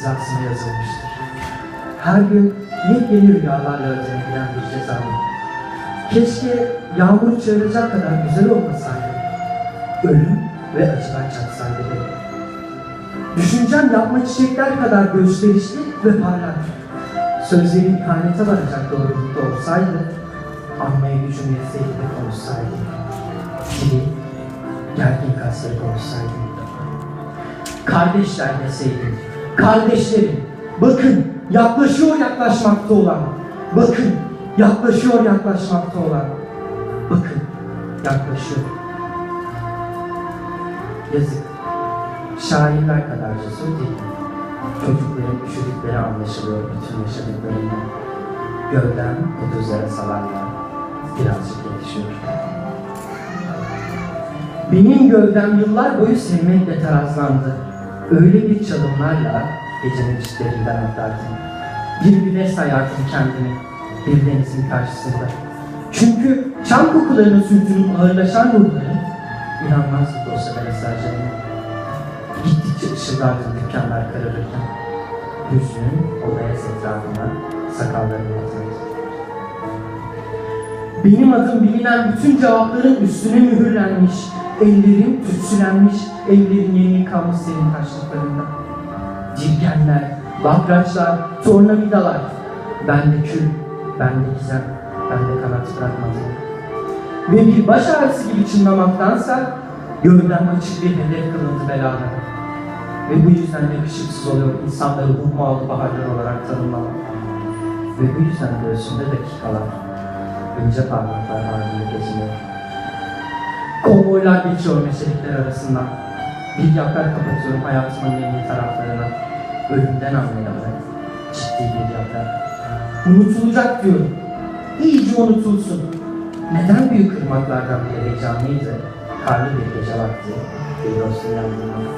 hizasına yazılmıştır. Her gün yepyeni rüyalarla özendiren bir ceza mı? Keşke yağmur çağıracak kadar güzel olmasaydı. Ölüm ve acılar çatsaydı beni. Düşüncem yapma çiçekler kadar gösterişli ve parlak. Sözlerim ihanete varacak doğrulukta olsaydı, anmaya gücüm yetseydi konuşsaydı. Dili, gergin kasları konuşsaydı. Kardeşler deseydim, kardeşlerim, bakın yaklaşıyor yaklaşmakta olan, bakın yaklaşıyor yaklaşmakta olan, bakın yaklaşıyor. Yazık, şairler kadar cesur değil. Çocukların üşüdükleri anlaşılıyor bütün yaşadıklarında. Gölden kutuzlara salarlar, birazcık yetişiyor. Benim gövdem yıllar boyu sevmekle tarazlandı. Öyle bir çalımlarla gecenin içlerinden atlardım. Bir güne sayardım kendimi bir denizin karşısında. Çünkü çam kokularının sürtünüp ağırlaşan ruhları inanmazdı dosyada mesajlarına. Gittikçe ışıldardım dükkanlar kararırken. Hüznün o beyaz etrafına sakallarını atıyordu. Benim adım bilinen bütün cevapların üstüne mühürlenmiş, ellerim tütsülenmiş, ellerin yeni yıkanmış senin taşlıklarında. Dirgenler, bakraçlar, tornavidalar. Bende kül, bende gizem, bende kanat bırakmadım. Ve bir baş ağrısı gibi çınlamaktansa gövdem açık bir hedef kılındı belada. Ve bu yüzden yakışıksız oluyor insanları hummalı baharlar olarak tanımlamak. Ve bu yüzden göğsümde dakikalar, ince parmaklar halinde geziniyor. Konvoylar geçiyor meşelikler arasından. Bir yaprak kapatıyorum hayatımın yeni taraflarına. Ölümden anlayanlar. Ciddi bir yaprak. Unutulacak diyorum. İyice unutulsun. Neden büyük ırmaklardan biri heyecanlıydı? Karlı bir gece vakti. Bir dostun yandığında.